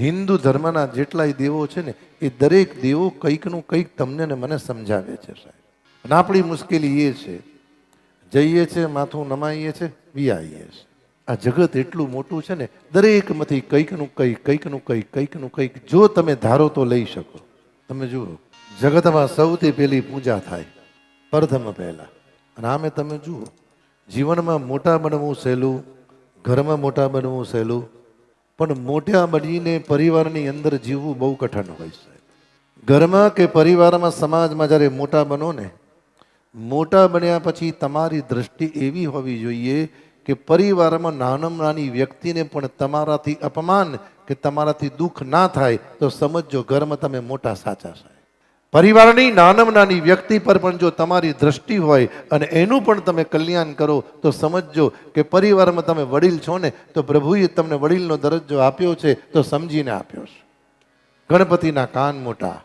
હિન્દુ ધર્મના જેટલાય દેવો છે ને, એ દરેક દેવો કંઈકનું કંઈક તમને ને મને સમજાવે છે સાહેબ. અને આપણી મુશ્કેલી એ છે, જઈએ છે, માથું નમાઈએ છે, વિયાઈએ છે. આ જગત એટલું મોટું છે ને, દરેકમાંથી કંઈકનું કંઈક કંઈકનું કંઈક કંઈકનું કંઈક, જો તમે ધારો તો લઈ શકો. તમે જુઓ, જગતમાં સૌથી પહેલી પૂજા થાય, પ્રથમ પહેલાં. અને આમે તમે જુઓ, જીવનમાં મોટા બનવું સહેલું, ઘરમાં મોટા બનવું સહેલું પણ મોટા બનીને પરિવારની અંદર જીવવું બહુ કઠણ હોય છે. ઘરમાં કે પરિવારમાં સમાજમાં જ્યારે મોટા બનો ને, મોટા બન્યા પછી તમારી દ્રષ્ટિ એવી હોવી જોઈએ કે પરિવારમાં નાનામાં નાની વ્યક્તિને પણ તમારાથી અપમાન કે તમારાથી દુઃખ ના થાય તો સમજો ઘરમાં તમે મોટા સાચા છે. પરિવારની નાનામાં નાની વ્યક્તિ પર પણ જો તમારી દ્રષ્ટિ હોય અને એનું પણ તમે કલ્યાણ કરો, તો સમજજો કે પરિવારમાં તમે વડીલ છો ને, તો પ્રભુએ તમને વડીલનો દરજ્જો આપ્યો છે, તો સમજીને આપ્યો છે. ગણપતિના કાન મોટા.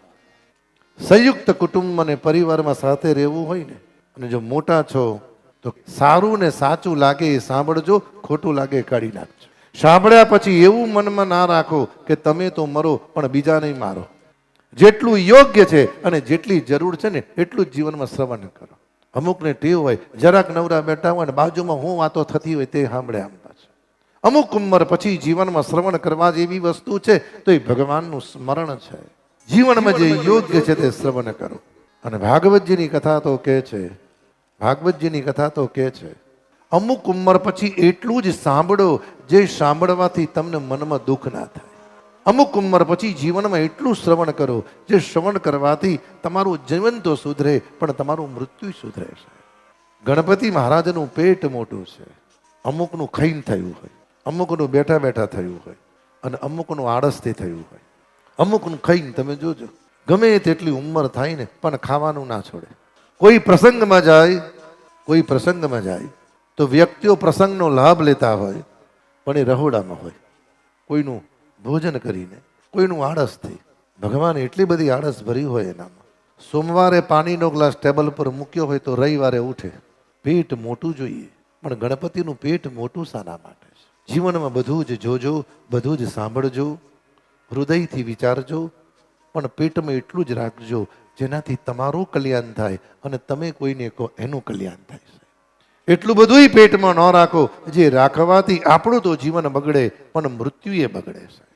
સંયુક્ત કુટુંબ અને પરિવારમાં સાથે રહેવું હોય ને, અને જો મોટા છો, તો સારું ને સાચું લાગે એ સાંભળજો, ખોટું લાગે કાઢી નાખજો. સાંભળ્યા પછી એવું મનમાં ના રાખો કે તમે તો મરો, પણ બીજા નહીં મારો. જેટલું યોગ્ય છે અને જેટલી જરૂર છે ને એટલું જ જીવનમાં શ્રવણ કરો. અમુકને ટેવ હોય, જરાક નવરા બેઠા હોય ને બાજુમાં હું વાતો થતી હોય તે સાંભળે આમ પાછું. અમુક ઉંમર પછી જીવનમાં શ્રવણ કરવા જેવી વસ્તુ છે, તો એ ભગવાનનું સ્મરણ છે. જીવનમાં જે યોગ્ય છે તે શ્રવણ કરો. અને ભાગવતજીની કથા તો કહે છે, ભાગવતજીની કથા તો કહે છે, અમુક ઉંમર પછી એટલું જ સાંભળો, જે સાંભળવાથી તમને મનમાં દુઃખ ના થાય. અમુક ઉંમર પછી જીવનમાં એટલું શ્રવણ કરો જે શ્રવણ કરવાથી તમારું જીવન તો સુધરે, પણ તમારું મૃત્યુ સુધરે છે. ગણપતિ મહારાજનું પેટ મોટું છે. અમુકનું ખૈન થયું હોય, અમુકનું બેઠા બેઠા થયું હોય, અને અમુકનું આળસથી થયું હોય. અમુકનું ખૈન તમે જોજો. ગમે તેટલી ઉંમર થાય ને, પણ ખાવાનું ના છોડે. કોઈ પ્રસંગમાં જાય, કોઈ પ્રસંગમાં જાય, તો વ્યક્તિઓ પ્રસંગનો લાભ લેતા હોય, પણ એ રહોડામાં હોય. કોઈનું ભોજન કરીને કોઈનું આળસથી ભગવાન એટલી બધી આળસ ભરી હોય એનામાં. સોમવારે પાણીનો ગ્લાસ ટેબલ પર મૂક્યો હોય તો રવિવારે ઉઠે. પેટ મોટું જોઈએ. પણ ગણપતિનું પેટ મોટું શાના માટે છે. જીવનમાં બધું જ જોજો, બધું જ સાંભળજો, હૃદયથી વિચારજો, પણ પેટમાં એટલું જ રાખજો, જેનાથી તમારું કલ્યાણ થાય અને તમે કોઈને કહો એનું કલ્યાણ થાય એટલું બધું પેટમાં ન રાખો. જે રાખવાથી આપણું તો જીવન બગડે, પણ મૃત્યુએ બગડે છે